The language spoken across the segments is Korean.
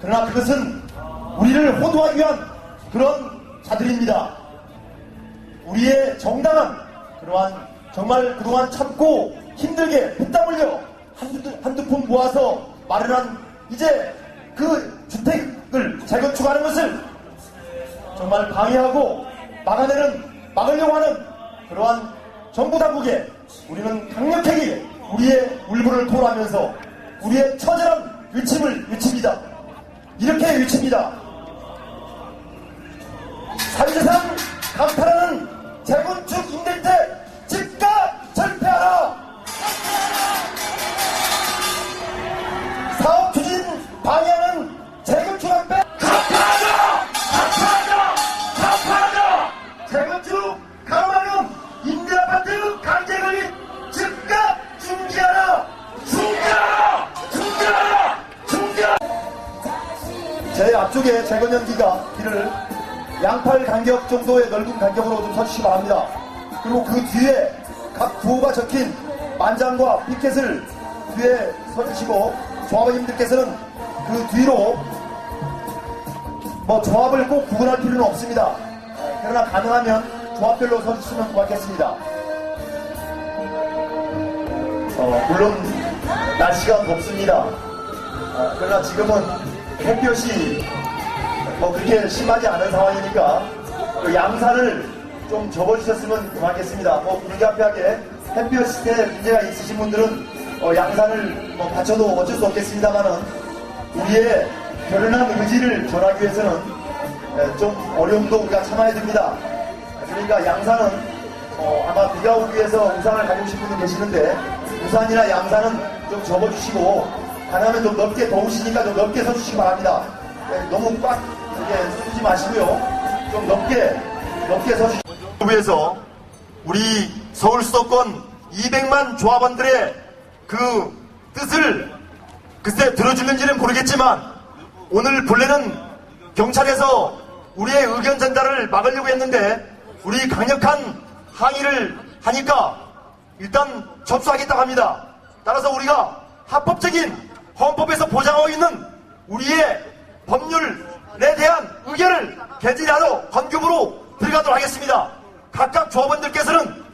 그러나 그것은 우리를 호도하기 위한 그런 자들입니다. 우리의 정당한 그러한 정말 그동안 참고 힘들게 피땀 흘려 한두, 한두 푼 모아서 마련한 이제 그 주택을 재건축하는 것을 정말 방해하고 막아내는 막으려고 하는 그러한 정부 당국에 우리는 강력하게 우리의 울분을 토로하면서 우리의 처절한 외침을 외칩니다. 이렇게 외칩니다. 사유재산 강탈하는 재건축 임대주 서주시기 바랍니다. 그리고 그 뒤에 각 구호가 적힌 만장과 피켓을 뒤에 서주시고 조합원님들께서는 그 뒤로 뭐 조합을 꼭 구분할 필요는 없습니다. 그러나 가능하면 조합별로 서주시면 고맙겠습니다. 어, 물론 날씨가 덥습니다. 아, 그러나 지금은 햇볕이 뭐 그렇게 심하지 않은 상황이니까 그 양산을 좀 접어주셨으면 고맙겠습니다. 뭐 불가피하게 햇볕에 문제가 있으신 분들은 어, 양산을 뭐 받쳐도 어쩔 수 없겠습니다만은 우리의 결연한 의지를 전하기 위해서는 에, 좀 어려움도 우리가 참아야 됩니다. 그러니까 양산은 어, 아마 비가 오기 위해서 우산을 가져오신 분도 계시는데 우산이나 양산은 좀 접어주시고 가능하면 좀 넓게 더우시니까 좀 넓게 서주시기 바랍니다. 네, 너무 꽉 이렇게 서주지 마시고요. 좀 넓게 넓게 서주시기 위해서 우리 서울 수도권 200만 조합원들의 그 뜻을 글쎄 들어주는지는 모르겠지만 오늘 본래는 경찰에서 우리의 의견 전달을 막으려고 했는데 우리 강력한 항의를 하니까 일단 접수하겠다고 합니다. 따라서 우리가 합법적인 헌법에서 보장하고 있는 우리의 법률에 대한 의견을 개진하러 건급으로 들어가도록 하겠습니다. 각각 조합원들께서는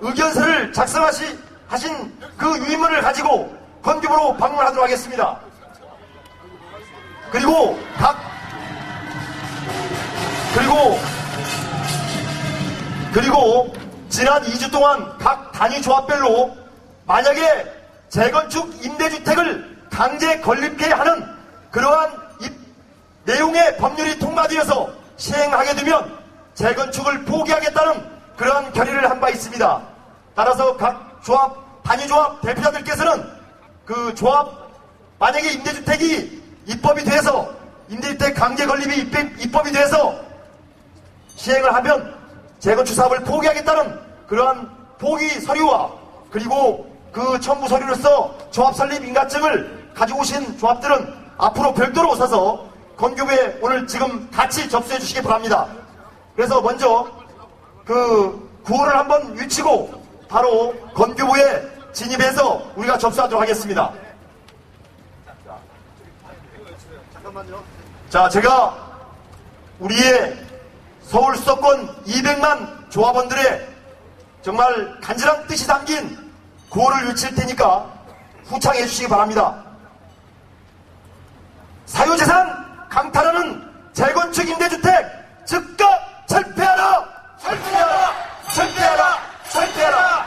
의견서를 작성하시 하신 그 유인물을 가지고 건급으로 방문하도록 하겠습니다. 그리고 각 그리고 그리고 지난 2주 동안 각 단위 조합별로 만약에 재건축 임대주택을 강제 건립케 하는 그러한 이 내용의 법률이 통과되어서 시행하게 되면 재건축을 포기하겠다는 그러한 결의를 한 바 있습니다. 따라서 각 조합, 단위 조합 대표자들께서는 그 조합, 만약에 임대주택이 입법이 돼서 임대주택 강제 건립이 입- 입법이 돼서 시행을 하면 재건축 사업을 포기하겠다는 그러한 포기 서류와 그리고 그 첨부 서류로서 조합 설립 인가증을 가지고 오신 조합들은 앞으로 별도로 오셔서 건교부에 오늘 지금 같이 접수해 주시기 바랍니다. 그래서 먼저 그 구호를 한번 외치고 바로 건교부에 진입해서 우리가 접수하도록 하겠습니다. 자, 제가 우리의 서울 수도권 200만 조합원들의 정말 간절한 뜻이 담긴 구호를 외칠 테니까 후창해 주시기 바랍니다. 사유재산 강탈하는 재건축 임대주택 즉각 철폐하라! 철폐하라! 철폐하라! 철폐하라!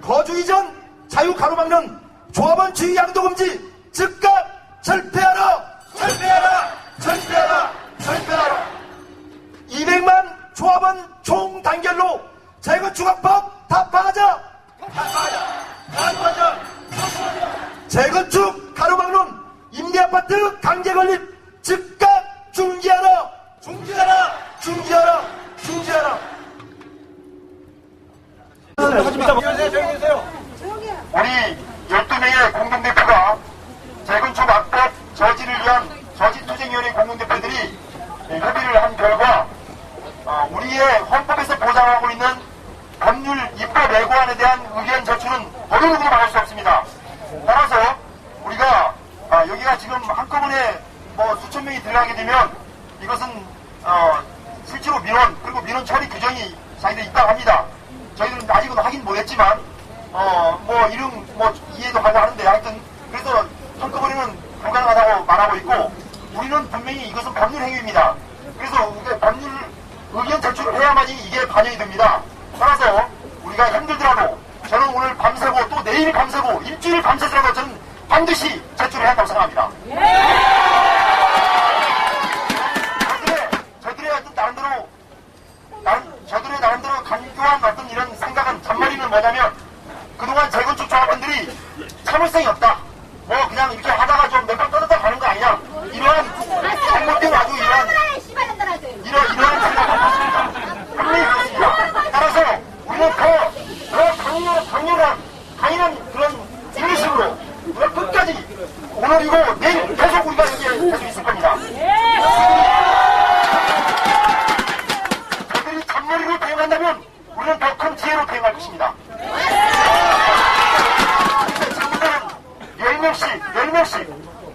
거주 이전 자유 가로막는 조합원 주의 양도 금지 즉각 철폐하라! 철폐하라! 철폐하라! 철폐하라! 200만 조합원 총 단결로 재건축학법 답방하자! 답방하자! 답방하자! 재건축 가로막는 임대아파트 강제 건립 즉각 중지하라! 중지하라! 중지하라! 중지하라! 우리 12명의 공동대표가 재건축 악법 저지를 위한 저지투쟁위원회 공동대표들이 협의를 한 결과 어, 우리의 헌법에서 보장하고 있는 법률 입법 예고안에 대한 의견 저출은 어느 누구도 막을 수 없습니다. 따라서 우리가 아, 여기가 지금 한꺼번에 뭐 수천 명이 들어가게 되면 이것은 어, 실제로 민원 그리고 민원 처리 규정이 자기들 있다고 합니다. 저희들은 아직은 확인 못했지만 어, 뭐 이름 뭐 이해도 가능하는데 하여튼 그래서 한꺼번에는 불가능하다고 말하고 있고 우리는 분명히 이것은 법률 행위입니다. 그래서 이게 법률 의견 제출을 해야만이 이게 반영이 됩니다. 따라서 우리가 힘들더라도 저는 오늘 밤새고 또 내일 밤새고 일주일 밤새더라도 저는 반드시 제출해야 한다고 생각합니다. 저들의, 저들의 어떤 나름대로, 나름, 저들의 나름대로 간교한 어떤 이런 생각은 잔머리는 뭐냐면, 그동안 재건축 조합원들이 참을성이 없다. 뭐, 그냥 이렇게 하다가 좀 몇 번 떠났다 가는 거 아니냐. 이러한, 잘못된 아주 이러한, 이러, 이러한 생각을 갖습니다. 분명히 그렇습니다. 따라서, 우리는 더, 더 강렬, 강렬한, 강인한 그런 인식으로, 우리가 끝까지, 오늘이고 내일 계속 우리가 여기에 계속 있을 겁니다. 저들이 잔머리로 대응한다면 우리는 더큰 지혜로 대응할 것입니다. 지금부터는 10명씩, 10명씩,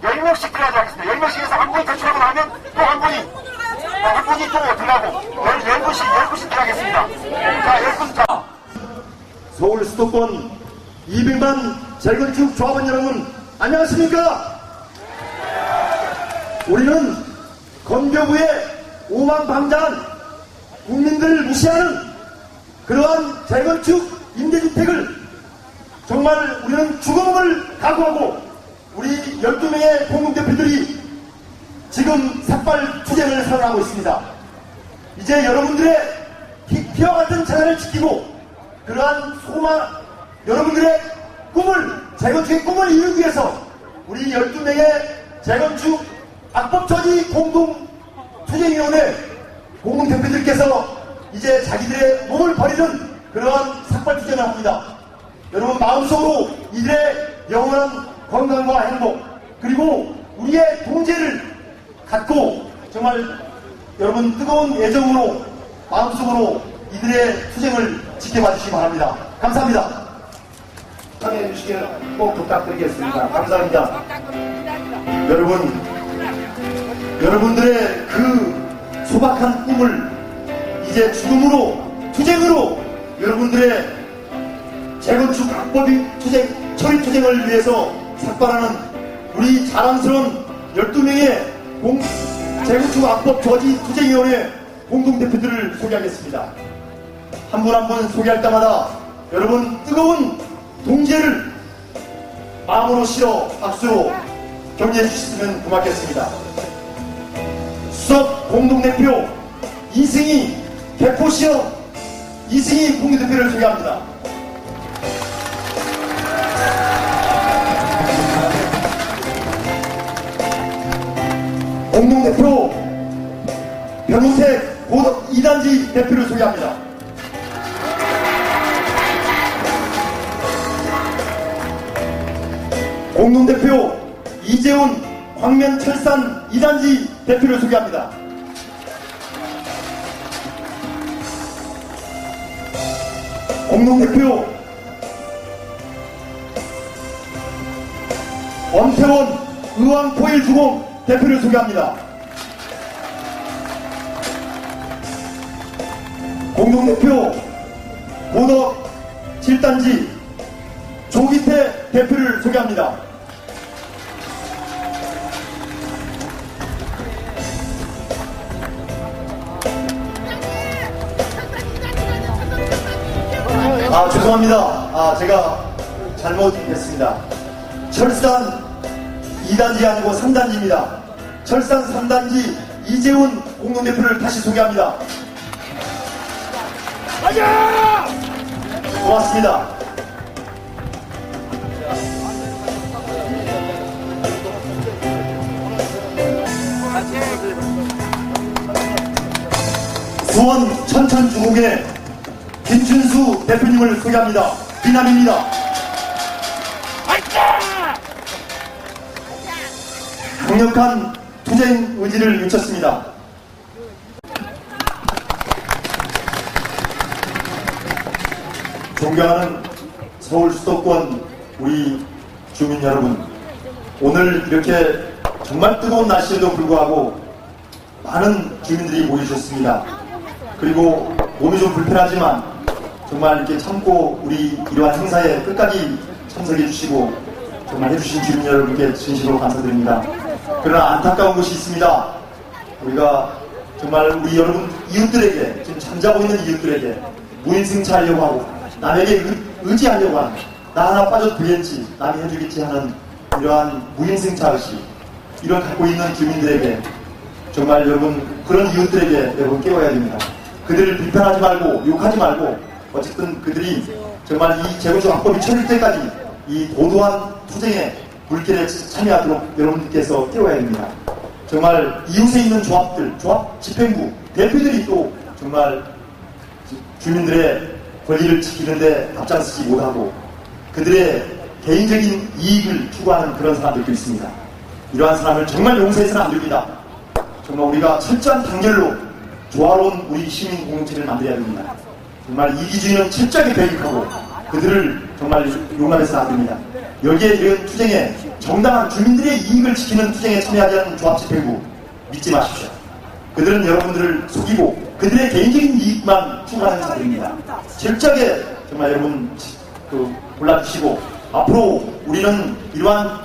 10명씩 들어가도록 하겠습니다. 10명씩에서 한 분이 제출하고 나면 또 한 분이, 어, 한 분이 또 들어가고, 10분씩, 10분씩 들어가겠습니다. 자, 10분, 자. 서울 수도권 200만 재건축 조합원 여러분 안녕하십니까? 우리는 건교부의 오만방자한 국민들을 무시하는 그러한 재건축 임대주택을 정말 우리는 죽음을 각오하고 우리 12명의 공동대표들이 지금 삭발 투쟁을 선언하고 있습니다. 이제 여러분들의 피, 피와 같은 재산을 지키고 그러한 소망, 여러분들의 꿈을, 재건축의 꿈을 이루기 위해서 우리 12명의 재건축 악법처리 공동 투쟁위원회 공동대표들께서 이제 자기들의 몸을 버리는 그러한 삭발 투쟁을 합니다. 여러분 마음속으로 이들의 영원한 건강과 행복 그리고 우리의 동제를 갖고 정말 여러분 뜨거운 애정으로 마음속으로 이들의 투쟁을 지켜봐 주시기 바랍니다. 감사합니다. 참여해 주시길 꼭 부탁드리겠습니다. 감사합니다. 여러분, 여러분들의 그 소박한 꿈을 이제 죽음으로, 투쟁으로 여러분들의 재건축 악법이 투쟁, 처리 투쟁을 위해서 삭발하는 우리 자랑스러운 12명의 공, 재건축 악법 저지 투쟁위원회 공동대표들을 소개하겠습니다. 한 분 한분 소개할 때마다 여러분 뜨거운 동지를 마음으로 실어 박수로 격려해 주셨으면 고맙겠습니다. 수석 공동대표 이승희 개포시어 이승희 공동대표를 소개합니다. 공동대표 변호태 고덕 2단지 대표를 소개합니다. 공동대표 이재훈 광면 철산 2단지 대표를 소개합니다. 공동대표 원태원 의왕포일주공 대표를 소개합니다. 공동대표 고덕 7단지 조기태 대표를 소개합니다. 아 죄송합니다. 아 제가 잘못했습니다. 철산 2단지 아니고 3단지입니다. 철산 3단지 이재훈 공동대표를 다시 소개합니다. 맞아! 고맙습니다. 수원 천천주공의 김춘수 대표님을 소개합니다. 비남입니다. 강력한 투쟁 의지를 외쳤습니다. 존경하는 서울 수도권 우리 주민 여러분, 오늘 이렇게 정말 뜨거운 날씨에도 불구하고 많은 주민들이 모여주셨습니다. 그리고 몸이 좀 불편하지만 정말 이렇게 참고 우리 이러한 행사에 끝까지 참석해 주시고 정말 해주신 주민 여러분께 진심으로 감사드립니다. 그러나 안타까운 것이 있습니다. 우리가 정말 우리 여러분 이웃들에게 지금 잠자고 있는 이웃들에게 무인승차하려고 하고 남에게 의, 의지하려고 하는 나 하나 빠져도 되겠지 남이 해주겠지 하는 이러한 무인승차 의식 이런 갖고 있는 주민들에게 정말 여러분 그런 이웃들에게 여러분 깨워야 됩니다. 그들을 비판하지 말고 욕하지 말고 어쨌든 그들이 정말 이 재건축 합법이 처릴 때까지 이 도도한 투쟁의 물결에 참여하도록 여러분들께서 깨워야 됩니다. 정말 이웃에 있는 조합들, 조합 집행부 대표들이 또 정말 주민들의 권리를 지키는데 앞장서지 못하고 그들의 개인적인 이익을 추구하는 그런 사람들도 있습니다. 이러한 사람을 정말 용서해서는 안 됩니다. 정말 우리가 철저한 단결로 조화로운 우리 시민 공동체를 만들어야 됩니다. 정말 이기주의는 철저하게 배격하고 그들을 정말 용납해서는 안 됩니다. 여기에 이런 투쟁에 정당한 주민들의 이익을 지키는 투쟁에 참여하지 않는 조합집행부 믿지 마십시오. 그들은 여러분들을 속이고 그들의 개인적인 이익만 추구하는 자들입니다. 철저하게 정말 여러분 그 골라주시고 앞으로 우리는 이러한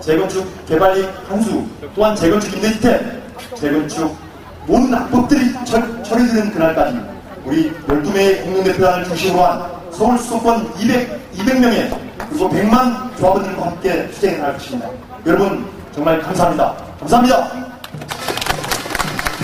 재건축 개발이 한수 또한 재건축 임대주택 재건축 모든 악법들이 처- 처리되는 그날까지 우리 12명의 공동대표단을 중심으로 한 서울 수도권 200, 200명의 그리고 100만 조합원들과 함께 투쟁해 나갈 것입니다. 여러분 정말 감사합니다. 감사합니다.